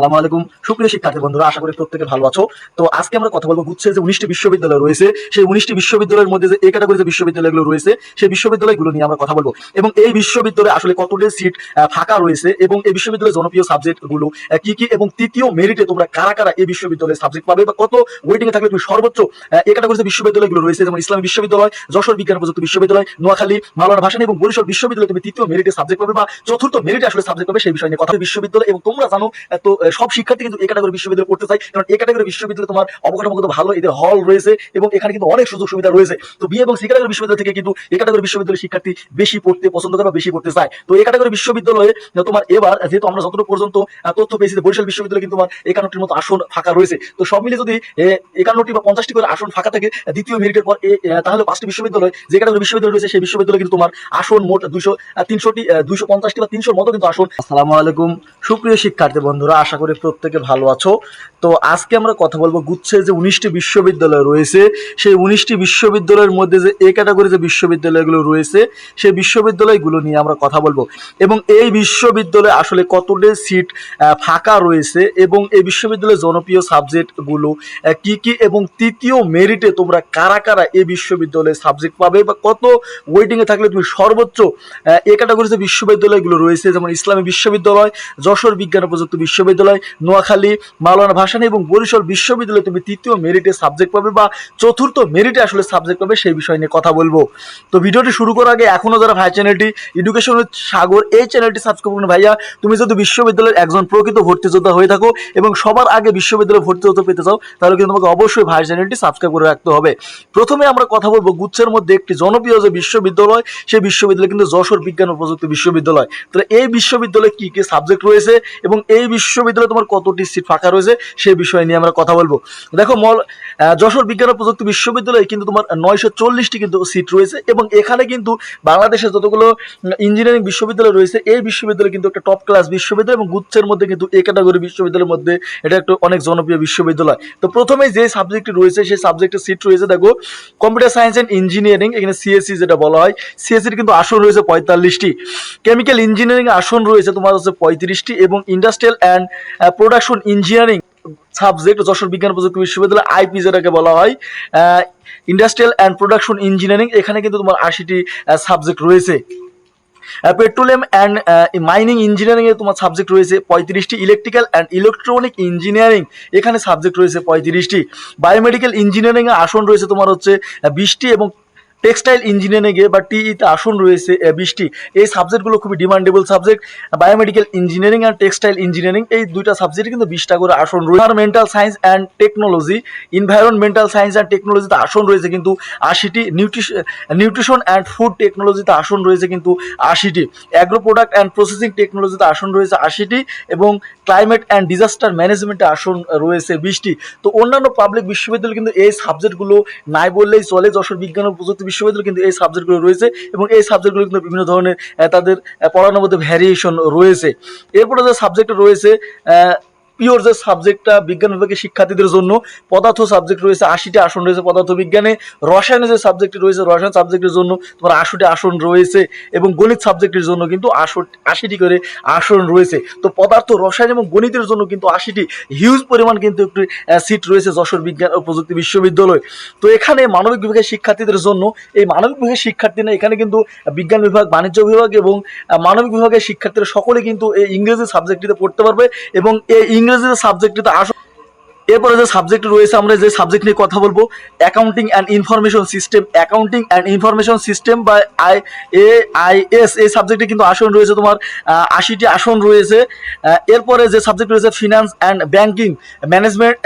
আসসালামু আলাইকুম। সুপ্রিয় শিক্ষার্থী বন্ধুরা, আশা করি প্রত্যেকে ভালো আছো। তো আজকে আমরা কথা বলব গুচ্ছে যে উনিশটি বিশ্ববিদ্যালয় রয়েছে, সেই উনিশটি বিশ্ববিদ্যালয়ের মধ্যে যে এই ক্যাটাগরি যে বিশ্ববিদ্যালয়গুলো রয়েছে, সেই বিশ্ববিদ্যালয়গুলো নিয়ে আমরা কথা বলব। এবং এই বিশ্ববিদ্যালয়ে আসলে কতটি সিট ফাঁকা রয়েছে এবং এই বিশ্ববিদ্যালয়ের জনপ্রিয় সাবজেক্টগুলো কি কি এবং তৃতীয় মেরিটে তোমরা কারা কারা এই বিশ্ববিদ্যালয়ে সাবজেক্ট পাবে বা কত ওয়েটিং এ থাকলে তুমি সর্বোচ্চ এই ক্যাটাগরি যে বিশ্ববিদ্যালয়গুলো রয়েছে, যেমন ইসলামী বিশ্ববিদ্যালয়, যশোর বিজ্ঞান প্রযুক্তি বিশ্ববিদ্যালয়, নোয়াখালী মাওলানা ভাসানী এবং বরিশাল বিশ্ববিদ্যালয়ে তুমি তৃতীয় মেরিটে সাবজেক্ট পাবে বা চতুর্থ মেরিটে আসলে সাবজেক্ট পাবে সেই বিষয় নিয়ে কথা বিশ্ববিদ্যালয় এবং তোমরা জানো তো সব শিক্ষার্থী কিন্তু এই ক্যাটাগরি বিশ্ববিদ্যালয় পড়তে চাই কারণ এই ক্যাটাগরি বিশ্ববিদ্যালয়ে তোমার অবকাঠামোগত ভালো, এদের হল রয়েছে এবং এখানে কিন্তু অনেক সুযোগ সুবিধা রয়েছে। তো বি এবং সি ক্যাটাগরি বিশ্ববিদ্যালয় থেকে কিন্তু এই ক্যাটাগরি বিশ্ববিদ্যালয়ের শিক্ষার্থী বেশি পড়তে পছন্দ করে বেশি পড়তে চায়। তো এই ক্যাটাগরি বিশ্ববিদ্যালয়ে তোমার এবার, যেহেতু আমরা যতটুকু পর্যন্ত তথ্য পেয়েছি বরিশাল বিশ্ববিদ্যালয়ে কিন্তু তোমার একান্নটির মতো আসন ফাঁকা রয়েছে। তো সব মিলে যদি একান্নটি বা পঞ্চাশটি করে আসন ফাঁকা থাকে দ্বিতীয় মেরিটের পর তাহলে পাঁচটি বিশ্ববিদ্যালয়, যে ক্যাটাগরি বিশ্ববিদ্যালয় রয়েছে সেই বিশ্ববিদ্যালয়ে কিন্তু তোমার আসন মোট দুইশো তিনশোটি দুইশো পঞ্চাশটি বা তিনশোর মতো কিন্তু আসন। আসসালামু আলাইকুম। সুপ্রিয় শিক্ষার্থী বন্ধুরা, আশা করি প্রত্যেকে ভালো আছো। তো আজকে আমরা কথা বলব গুচ্ছে যে উনিশটি বিশ্ববিদ্যালয় রয়েছে, সেই উনিশটি বিশ্ববিদ্যালয়ের মধ্যে যে এ ক্যাটাগরি যে বিশ্ববিদ্যালয়গুলো রয়েছে, সেই বিশ্ববিদ্যালয়গুলো নিয়ে আমরা কথা বলব। এবং এই বিশ্ববিদ্যালয়ে আসলে কতটি সিট ফাঁকা রয়েছে এবং এই বিশ্ববিদ্যালয়ের জনপ্রিয় সাবজেক্টগুলো কি কি এবং তৃতীয় মেরিটে তোমরা কারা কারা এই বিশ্ববিদ্যালয়ে সাবজেক্ট পাবে বা কত ওয়েটিং এ থাকলে তুমি সর্বোচ্চ এ ক্যাটাগরি যে বিশ্ববিদ্যালয়গুলো রয়েছে, যেমন ইসলামী বিশ্ববিদ্যালয়, যশোর বিজ্ঞান প্রযুক্তি বিশ্ববিদ্যালয় নোয়াখালী, মাওলানা ভাসানী এবং বরিশাল বিশ্ববিদ্যালয়ে তুমি তৃতীয় মেরিটে সাবজেক্ট পাবে বা চতুর্থ মেরিটে আসলে সাবজেক্ট পাবে সেই বিষয় নিয়ে কথা বলব। তো ভিডিওটি শুরু করার আগে এখনও যারা ভাই চ্যানেলটি এডুকেশন সাগর এই চ্যানেলটি সাবস্ক্রাইব করুন ভাইয়া। তুমি যদি বিশ্ববিদ্যালয়ের একজন প্রকৃত ভর্তি যোদ্ধা হয়ে থাকো এবং সবার আগে বিশ্ববিদ্যালয়ে ভর্তি হতে পেতে চাও, তাহলে কিন্তু তোমাকে অবশ্যই ভাই চ্যানেলটি সাবস্ক্রাইব করে রাখতে হবে। প্রথমে আমরা কথা বলব গুচ্ছের মধ্যে একটি জনপ্রিয় যে বিশ্ববিদ্যালয়, সেই বিশ্ববিদ্যালয় কিন্তু যশোর বিজ্ঞান ও প্রযুক্তি বিশ্ববিদ্যালয়। তাহলে এই বিশ্ববিদ্যালয়ে কি কি সাবজেক্ট রয়েছে এবং এই বিশ্ববিদ্যালয়ে তোমার কতটি সিট ফাঁকা রয়েছে সেই বিষয় নিয়ে আমরা কথা বলব। দেখো, মল যশোর বিজ্ঞান ও প্রযুক্তি বিশ্ববিদ্যালয়ে কিন্তু তোমার নয়শো চল্লিশটি কিন্তু সিট রয়েছে এবং এখানে কিন্তু বাংলাদেশের যতগুলো ইঞ্জিনিয়ারিং বিশ্ববিদ্যালয় রয়েছে, এই বিশ্ববিদ্যালয় কিন্তু একটা টপ ক্লাস বিশ্ববিদ্যালয় এবং গুচ্ছের মধ্যে কিন্তু এই ক্যাটাগরি বিশ্ববিদ্যালয়ের মধ্যে এটা একটা অনেক জনপ্রিয় বিশ্ববিদ্যালয়। তো প্রথমে যে সাবজেক্টটি রয়েছে, সেই সাবজেক্টের সিট রয়েছে দেখো কম্পিউটার সায়েন্স অ্যান্ড ইঞ্জিনিয়ারিং এখানে সিএসসি যেটা বলা হয় সিএসসির কিন্তু আসন রয়েছে পঁয়তাল্লিশটি। কেমিক্যাল ইঞ্জিনিয়ারিং আসন রয়েছে তোমার হচ্ছে পঁয়ত্রিশটি এবং industrial and production engineering subject Jashore বিজ্ঞান প্রযুক্তি বিশ্ববিদ্যালয় আইপি যেটাকে বলা হয়। ইন্ডাস্ট্রিয়াল অ্যান্ড প্রোডাকশন ইঞ্জিনিয়ারিং এখানে কিন্তু তোমার আশিটি সাবজেক্ট রয়েছে। পেট্রোলিয়াম অ্যান্ড মাইনিং ইঞ্জিনিয়ারিং এ তোমার সাবজেক্ট রয়েছে পঁয়ত্রিশটি। ইলেকট্রিক্যাল অ্যান্ড ইলেকট্রনিক ইঞ্জিনিয়ারিং এখানে সাবজেক্ট রয়েছে পঁয়ত্রিশটি। বায়োমেডিক্যাল ইঞ্জিনিয়ারিং এ আসন রয়েছে তোমার হচ্ছে বিশটি এবং টেক্সটাইল ইঞ্জিনিয়ারিং এ বা টিইতে আসন রয়েছে বিশটি এই সাবজেক্টগুলো খুবই demandable subject biomedical engineering and textile engineering এই দুইটা সাবজেক্টে কিন্তু বিশটা করে আসন রয়েছে। Environmental science and technology environmental science and টেকনোলজিতে আসন রয়েছে কিন্তু আশিটি। নিউট্রিশন নিউট্রিশন অ্যান্ড ফুড টেকনোলজিতে আসন রয়েছে কিন্তু আশিটি। অ্যাগ্রো প্রোডাক্ট অ্যান্ড প্রসেসিং টেকনোলজিতে আসন রয়েছে আশিটি এবং ক্লাইমেট অ্যান্ড ডিজাস্টার ম্যানেজমেন্টে আসন রয়েছে বিশটি। তো অন্যান্য পাবলিক বিশ্ববিদ্যালয় কিন্তু এই সাবজেক্টগুলো নাই বললেই চলে। যশোর বিজ্ঞান ও প্রযুক্তি বিশ্ববিদ্যালয় কিন্তু এই সাবজেক্টগুলো রয়েছে এবং এই সাবজেক্টগুলো কিন্তু বিভিন্ন ধরনের তাদের পড়ানোর মধ্যে ভ্যারিয়েশন রয়েছে। এরপরে যে সাবজেক্ট রয়েছে পিওর যে সাবজেক্টটা বিজ্ঞান বিভাগের শিক্ষার্থীদের জন্য পদার্থ সাবজেক্ট রয়েছে আশিটি আসন রয়েছে পদার্থ বিজ্ঞানে রসায়নে যে সাবজেক্ট রয়েছে, রসায়ন সাবজেক্টের জন্য তোমার আশিটি আসন রয়েছে এবং গণিত সাবজেক্টের জন্য কিন্তু আশো আশিটি করে আসন রয়েছে। তো পদার্থ, রসায়ন এবং গণিতের জন্য কিন্তু আশিটি হিউজ পরিমাণ কিন্তু একটি সিট রয়েছে যশোর বিজ্ঞান ও প্রযুক্তি বিশ্ববিদ্যালয়। তো এখানে মানবিক বিভাগের শিক্ষার্থীদের জন্য এই মানবিক বিভাগের শিক্ষার্থীরা এখানে কিন্তু বিজ্ঞান বিভাগ, বাণিজ্য বিভাগ এবং মানবিক বিভাগের শিক্ষার্থীরা সকলে কিন্তু এই ইংরেজি সাবজেক্টটিতে পড়তে পারবে এবং এই ইংরেজি সাবজেক্টটিতে আসো এরপরে যে সাবজেক্ট রয়েছে, আমরা যে সাবজেক্ট নিয়ে কথা বলব accounting and information system accounting and information system বা আই এ আই এস এই সাবজেক্টে কিন্তু আসন রয়েছে তোমার আশিটি আসন রয়েছে। এরপরে যে সাবজেক্ট রয়েছে ফিনান্স অ্যান্ড ব্যাঙ্কিং ম্যানেজমেন্ট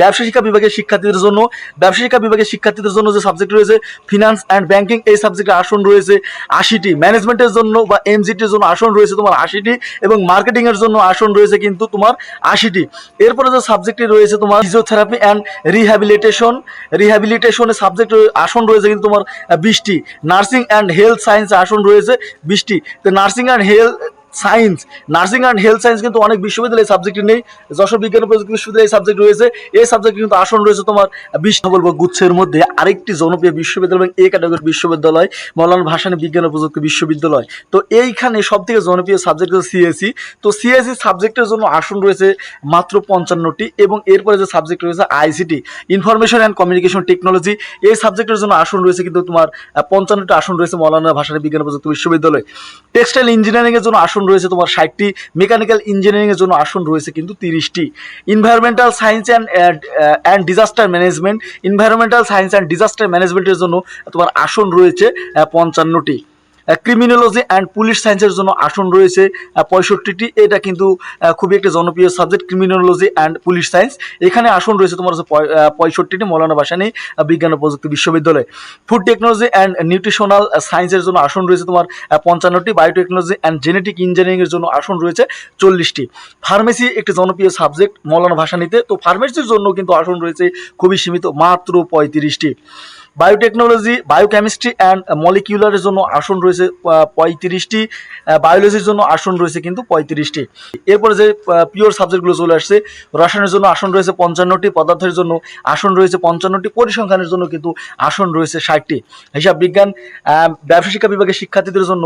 ব্যবসা শিক্ষা বিভাগের শিক্ষার্থীদের জন্য, ব্যবসা শিক্ষা বিভাগের শিক্ষার্থীদের জন্য যে সাবজেক্ট রয়েছে ফিনান্স অ্যান্ড ব্যাংকিং এই সাবজেক্টে আসন রয়েছে আশিটি। ম্যানেজমেন্টের জন্য বা এমজিটির জন্য আসন রয়েছে তোমার আশিটি এবং মার্কেটিংয়ের জন্য আসন রয়েছে কিন্তু তোমার আশিটি। এরপরে যে সাবজেক্টটি রয়েছে তোমার ফিজিওথেরাপি অ্যান্ড রিহ্যাবিলিটেশন রিহ্যাবিলিটেশনের সাবজেক্ট আসন রয়েছে কিন্তু তোমার বিশটি। নার্সিং অ্যান্ড হেলথ সায়েন্স আসন রয়েছে বিশটি। তো nursing and health science nursing and health science কিন্তু অনেক বিশ্ববিদ্যালয়ে সাবজেক্ট নেই। যশোর বিজ্ঞান প্রযুক্তি বিশ্ববিদ্যালয়ে সাবজেক্ট রয়েছে। এই সাবজেক্ট কিন্তু আসন রয়েছে তোমার বিশ বলব গুচ্ছের মধ্যে। আরেকটি জনপ্রিয় বিশ্ববিদ্যালয় এবং এ ক্যাটাগরির বিশ্ববিদ্যালয়, মৌলানা ভাসানী বিজ্ঞান প্রযুক্তি বিশ্ববিদ্যালয়। তো এইখানে সব থেকে জনপ্রিয় সাবজেক্ট হচ্ছে সিএসি তো সিএসি সাবজেক্টের জন্য আসন রয়েছে মাত্র পঞ্চান্নটি এবং এরপরে যে সাবজেক্ট রয়েছে ICT information and communication technology এই সাবজেক্টের জন্য আসন রয়েছে কিন্তু তোমার পঞ্চান্নটি আসন রয়েছে মৌলানা ভাসানী বিজ্ঞান প্রযুক্তি বিশ্ববিদ্যালয়। টেক্সটাইল ইঞ্জিনিয়ারিং এর জন্য আসন রয়েছে তোমার ষাটটি। মেকানিক্যাল ইঞ্জিনিয়ারিংয়ের জন্য আসন রয়েছে কিন্তু তিরিশটি। Environmental science and and disaster management environmental science and disaster ম্যানেজমেন্টের জন্য তোমার আসন রয়েছে পঞ্চান্নটি। ক্রিমিনোলজি অ্যান্ড পুলিশ সায়েন্সের জন্য আসন রয়েছে। পঁয়ষট্টিটি। এটা কিন্তু খুবই একটা জনপ্রিয় subject criminology and police science এখানে আসন রয়েছে তোমার হচ্ছে পঁয়ষট্টিটি, মৌলানা ভাসানী বিজ্ঞান ও প্রযুক্তি বিশ্ববিদ্যালয়। ফুড টেকনোলজি অ্যান্ড নিউট্রিশনাল সায়েন্সের জন্য আসন রয়েছে তোমার পঞ্চান্নটি। বায়োটেকনোলজি অ্যান্ড জেনেটিক ইঞ্জিনিয়ারিংয়ের জন্য আসন রয়েছে চল্লিশটি। ফার্মেসি একটি জনপ্রিয় সাবজেক্ট মৌলানা ভাসানীতে। তো ফার্মেসির জন্য কিন্তু আসন রয়েছে খুবই সীমিত, মাত্র পঁয়ত্রিশটি। বায়োটেকনোলজি, বায়োকেমিস্ট্রি অ্যান্ড মলিকিউলারের জন্য আসন রয়েছে পঁয়ত্রিশটি। বায়োলজির জন্য আসন রয়েছে কিন্তু পঁয়ত্রিশটি। এরপরে যে পিওর সাবজেক্টগুলো চলে আসছে, রসায়নের জন্য আসন রয়েছে পঞ্চান্নটি, পদার্থের জন্য আসন রয়েছে পঞ্চান্নটি, পরিসংখ্যানের জন্য কিন্তু আসন রয়েছে ষাটটি। হিসাব বিজ্ঞান ব্যবসা শিক্ষা বিভাগের শিক্ষার্থীদের জন্য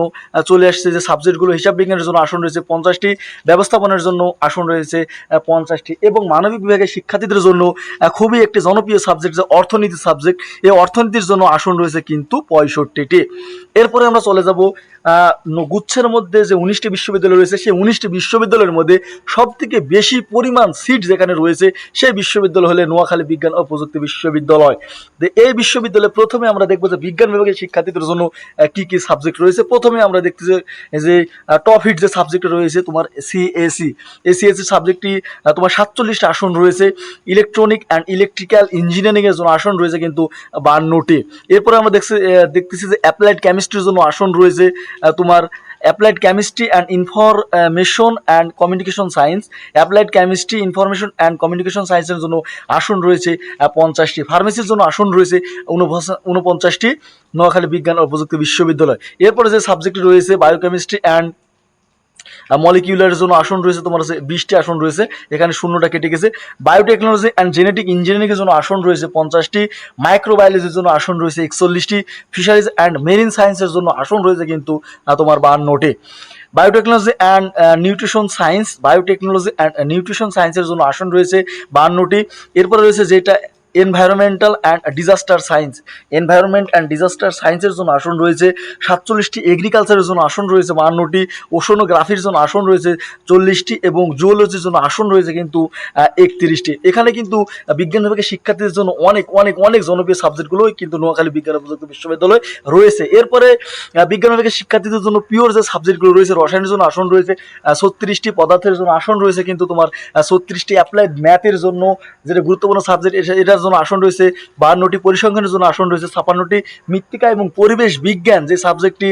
চলে আসছে যে সাবজেক্টগুলো হিসাব বিজ্ঞানের জন্য আসন রয়েছে পঞ্চাশটি, ব্যবস্থাপনার জন্য আসন রয়েছে পঞ্চাশটি এবং মানবিক বিভাগের শিক্ষার্থীদের জন্য খুবই একটি জনপ্রিয় সাবজেক্ট যে অর্থনীতি সাবজেক্ট এই অর্থনীতির জন্য আসন রয়েছে কিন্তু পঁয়ষট্টিটি। এরপরে আমরা চলে যাব গুচ্ছের মধ্যে যে উনিশটি বিশ্ববিদ্যালয় রয়েছে, সেই উনিশটি বিশ্ববিদ্যালয়ের মধ্যে সব থেকে বেশি পরিমাণ সিট যেখানে রয়েছে, সেই বিশ্ববিদ্যালয় হলে নোয়াখালী বিজ্ঞান ও প্রযুক্তি বিশ্ববিদ্যালয়। এই বিশ্ববিদ্যালয়ে প্রথমে আমরা দেখব যে বিজ্ঞান বিভাগের শিক্ষার্থীদের জন্য কি কি সাবজেক্ট রয়েছে। প্রথমে আমরা দেখতেছি যে টপ হিট যে সাবজেক্ট রয়েছে, তোমার সিএসি এই সিএসি সাবজেক্টটি তোমার সাতচল্লিশটা আসন রয়েছে। ইলেকট্রনিক অ্যান্ড ইলেকট্রিক্যাল ইঞ্জিনিয়ারিং এর জন্য আসন রয়েছে কিন্তু বান্নটি এরপরে আমরা দেখছি দেখতেছি যে অ্যাপ্লাইড কেমিস্ট্রির জন্য আসন রয়েছে তোমার applied chemistry and information and communication science applied chemistry information and communication সায়েন্সের জন্য আসন রয়েছে পঞ্চাশটি। ফার্মেসির জন্য আসন রয়েছে উনপঞ্চাশটি নোয়াখালী বিজ্ঞান ও প্রযুক্তি বিশ্ববিদ্যালয়। এরপরে যে সাবজেক্ট রয়েছে বায়োকেমিস্ট্রি অ্যান্ড মলিকিউলারের জন্য আসন রয়েছে তোমার হচ্ছে বিশটি আসন রয়েছে। এখানে শূন্যটা কেটে গেছে। বায়োটেকনোলজি অ্যান্ড জেনেটিক ইঞ্জিনিয়ারিংয়ের জন্য আসন রয়েছে পঞ্চাশটি। মাইক্রোবায়োলজির জন্য আসন রয়েছে একচল্লিশটি। ফিশারিজ অ্যান্ড মেরিন সায়েন্সের জন্য আসন রয়েছে কিন্তু তোমার বান্নটি। Biotechnology and nutrition science biotechnology and nutrition সায়েন্সের জন্য আসন রয়েছে বান্নটি। এরপরে রয়েছে যেটা environmental and disaster science environment and disaster সায়েন্সের জন্য আসন রয়েছে, সাতচল্লিশটি এগ্রিকালচারের জন্য আসন রয়েছে বাহান্নটি ওশনোগ্রাফির জন্য আসন রয়েছে, চল্লিশটি এবং জুওলজির জন্য আসন রয়েছে কিন্তু একত্রিশটি। এখানে কিন্তু বিজ্ঞান বিভাগের শিক্ষার্থীদের জন্য অনেক অনেক অনেক জনপ্রিয় সাবজেক্টগুলো কিন্তু নোয়াখালী বিজ্ঞান প্রযুক্তি বিশ্ববিদ্যালয় রয়েছে। এরপরে বিজ্ঞান বিভাগের শিক্ষার্থীদের জন্য পিওর যে সাবজেক্টগুলো রয়েছে, রসায়নের জন্য আসন রয়েছে ছত্রিশটি পদার্থের জন্য আসন রয়েছে কিন্তু তোমার ছত্রিশটি অ্যাপ্লাইড ম্যাথের জন্য যেটা গুরুত্বপূর্ণ সাবজেক্ট এটার জন্য আসন রয়েছে, বাহান্নটি পরিসংখ্যানের জন্য আসন রয়েছে, ছাপান্নটি মৃত্তিকা এবং পরিবেশ বিজ্ঞান যে সাবজেক্টটি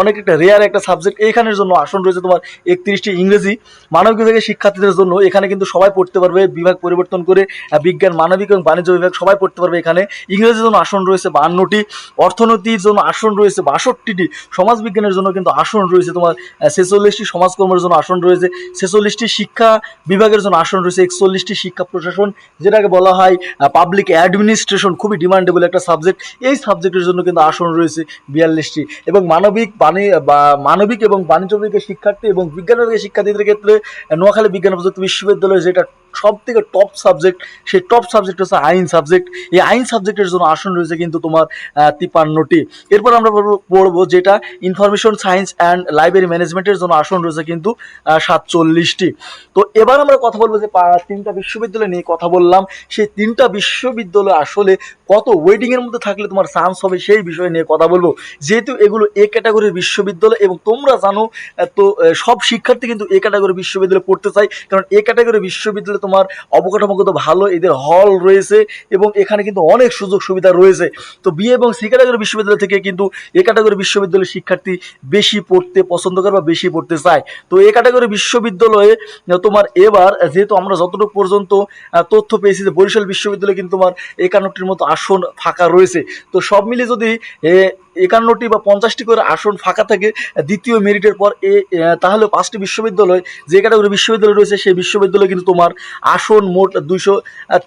অনেক একটা রেয়ার একটা সাবজেক্ট এখানের জন্য আসন রয়েছে তোমার একত্রিশটি ইংরেজি, মানবিক বিভাগের শিক্ষার্থীদের জন্য। এখানে কিন্তু সবাই পড়তে পারবে, বিভাগ পরিবর্তন করে বিজ্ঞান, মানবিক এবং বাণিজ্য বিভাগ সবাই পড়তে পারবে এখানে। ইংরেজির জন্য আসন রয়েছে বাহান্নটি, অর্থনীতির জন্য আসন রয়েছে বাষট্টিটি সমাজ বিজ্ঞানের জন্য কিন্তু আসন রয়েছে তোমার ছেচল্লিশটি, সমাজকর্মের জন্য আসন রয়েছে, ছেচল্লিশটি শিক্ষা বিভাগের জন্য আসন রয়েছে, একচল্লিশটি শিক্ষা প্রশাসন, যেটাকে বলা হয় পাবলিক অ্যাডমিনিস্ট্রেশন খুবই ডিমান্ডেবল একটা সাবজেক্ট এই সাবজেক্টের জন্য কিন্তু আসন রয়েছে বিয়াল্লিশটি। এবং মানবিক বাণী মানবিক এবং বাণিজ্য শিক্ষার্থী এবং বিজ্ঞান শিক্ষার্থীদের ক্ষেত্রে নোয়াখালী বিজ্ঞান প্রযুক্তি বিশ্ববিদ্যালয়ে যেটা সব থেকে টপ সাবজেক্ট সেই টপ সাবজেক্ট হচ্ছে আইন সাবজেক্ট এই আইন সাবজেক্টের জন্য আসন রয়েছে কিন্তু তোমার তিপ্পান্নটি। এরপর আমরা পড়বো- যেটা ইনফরমেশন সায়েন্স অ্যান্ড লাইব্রেরি ম্যানেজমেন্টের জন্য আসন রয়েছে কিন্তু সাতচল্লিশটি। তো এবার আমরা কথা বলব যে তিনটা বিশ্ববিদ্যালয় নিয়ে কথা বললাম। সেই তিনটা বিশ্ববিদ্যালয় আসলে কত ওয়েটিং এর মধ্যে থাকলে তোমার চান্স হবে সেই বিষয় নিয়ে কথা বলব। যেহেতু এগুলো এ ক্যাটাগরির বিশ্ববিদ্যালয় এবং তোমরা জানো তো সব শিক্ষার্থী কিন্তু এ ক্যাটাগরি বিশ্ববিদ্যালয়ে পড়তে চাই কারণ এ ক্যাটাগরি বিশ্ববিদ্যালয় তোমার অবকাঠামোগত ভালো, এদের হল রয়েছে এবং এখানে কিন্তু অনেক সুযোগ সুবিধা রয়েছে। তো বিএ এবং সি ক্যাটাগরি বিশ্ববিদ্যালয় থেকে কিন্তু এ ক্যাটাগরি বিশ্ববিদ্যালয়ের শিক্ষার্থী বেশি পড়তে পছন্দ করে বা বেশি পড়তে চায়। তো এ ক্যাটাগরি বিশ্ববিদ্যালয়ে তোমার এবার যেহেতু আমরা যতটুকু পর্যন্ত তথ্য পেয়েছি যে বরিশাল বিশ্ববিদ্যালয়ে কিন্তু তোমার একান্নটির মতো আসন ফাঁকা রয়েছে। তো সব মিলিয়ে যদি একান্নটি বা পঞ্চাশটি করে আসন ফাঁকা থাকে, দ্বিতীয় মেরিটের পর এ তাহলে পাঁচটি বিশ্ববিদ্যালয়, যে ক্যাটাগরি বিশ্ববিদ্যালয় রয়েছে সেই বিশ্ববিদ্যালয়ে কিন্তু তোমার আসন মোট দুইশো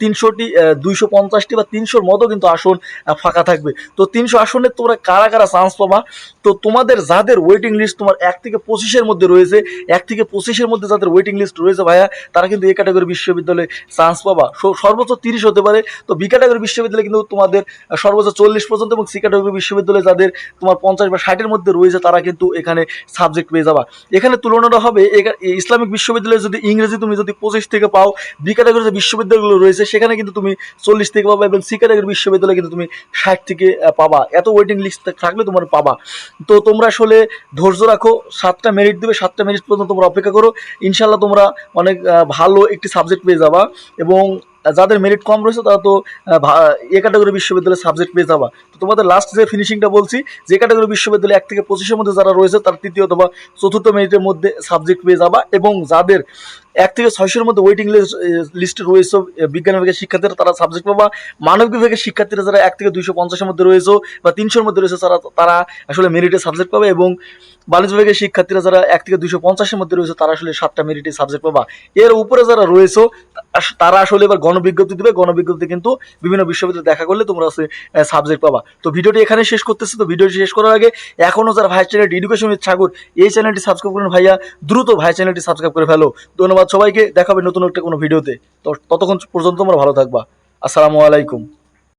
তিনশোটি দুইশো পঞ্চাশটি বা তিনশোর মতো কিন্তু আসন ফাঁকা থাকবে। তো তিনশো আসনে তোমরা কারা কারা চান্স পাবা? তো তোমাদের যাদের ওয়েটিং লিস্ট তোমার এক থেকে পঁচিশের মধ্যে রয়েছে, এক থেকে পঁচিশের মধ্যে যাদের ওয়েটিং লিস্ট রয়েছে ভাইয়া, তারা কিন্তু এ ক্যাটাগরি বিশ্ববিদ্যালয়ে চান্স পাবা। সর্বোচ্চ তিরিশ হতে পারে। তো বি ক্যাটাগরি বিশ্ববিদ্যালয়ে কিন্তু তোমাদের সর্বোচ্চ চল্লিশ পর্যন্ত এবং সি ক্যাটাগরি বিশ্ববিদ্যালয়ে যাদের তোমার পঞ্চাশ বা ষাটের মধ্যে রয়েছে, তারা কিন্তু এখানে সাবজেক্ট পেয়ে যাবা। এখানে তুলনাটা হবে ইসলামিক বিশ্ববিদ্যালয়ে যদি ইংরেজি তুমি যদি পঁচিশ থেকে পাও, বি ক্যাটাগরি যে বিশ্ববিদ্যালয়গুলো রয়েছে, সেখানে কিন্তু তুমি চল্লিশ থেকে পাবা এবং সি ক্যাটাগরি বিশ্ববিদ্যালয়ে কিন্তু তুমি ষাট থেকে পাবা। এত ওয়েটিং লিস্ট থাকলে তোমার পাবা। তো তোমরা আসলে ধৈর্য রাখো, সাতটা মেরিট দেবে, সাতটা মেরিট পর্যন্ত তোমরা অপেক্ষা করো। ইনশাল্লাহ তোমরা অনেক ভালো একটি সাবজেক্ট পেয়ে যাবা এবং যাদের মেরিট কম রয়েছে, তারা তো এ ক্যাটাগরি বিশ্ববিদ্যালয়ে সাবজেক্ট পেয়ে যাবা। তো তোমাদের লাস্ট যে ফিনিশিংটা বলছি, যে ক্যাটাগরি বিশ্ববিদ্যালয়ে এক থেকে পঁচিশের মধ্যে যারা রয়েছে, তার তৃতীয় অথবা চতুর্থ মেরিটের মধ্যে সাবজেক্ট পেয়ে যাবা এবং যাদের এক থেকে ছয়শোর মধ্যে ওয়েটিং লিস্টে রয়েছে বিজ্ঞান বিভাগের শিক্ষার্থীরা, তারা সাবজেক্ট পাবা। মানব বিভাগের শিক্ষার্থীরা যারা এক থেকে দুইশো পঞ্চাশের মধ্যে রয়েছে বা তিনশোর মধ্যে রয়েছে, তারা তারা আসলে মেরিটে সাবজেক্ট পাবে এবং বাণিজ্য বিভাগের শিক্ষার্থীরা যারা এক থেকে দুইশো পঞ্চাশের মধ্যে রয়েছে, তারা আসলে সাতটা মেরিটে সাবজেক্ট পাবা। এর উপরে যারা রয়েছে তারা আসলে এবার গণবিজ্ঞপ্তি দেবে। গণবিজ্ঞপ্তি কিন্তু বিভিন্ন বিশ্ববিদ্যালয়ে দেখা করলে তোমরা সাবজেক্ট পাবা। তো ভিডিওটি এখানে শেষ করতেছে। তো ভিডিওটি শেষ করার আগে এখনও যারা ভাই চ্যানেলটি এডুকেশন উইথ ঠাকুর এই চ্যানেলটি সাবস্ক্রাইব করুন ভাইয়া, দ্রুত ভাই চ্যানেলটি সাবস্ক্রাইব করে ফেলো। ধন্যবাদ সবাইকে, দেখাবে নতুন একটা কোনো ভিডিওতে। তো ততক্ষণ পর্যন্ত তোমরা ভালো থাকবা। আসসালামু আলাইকুম।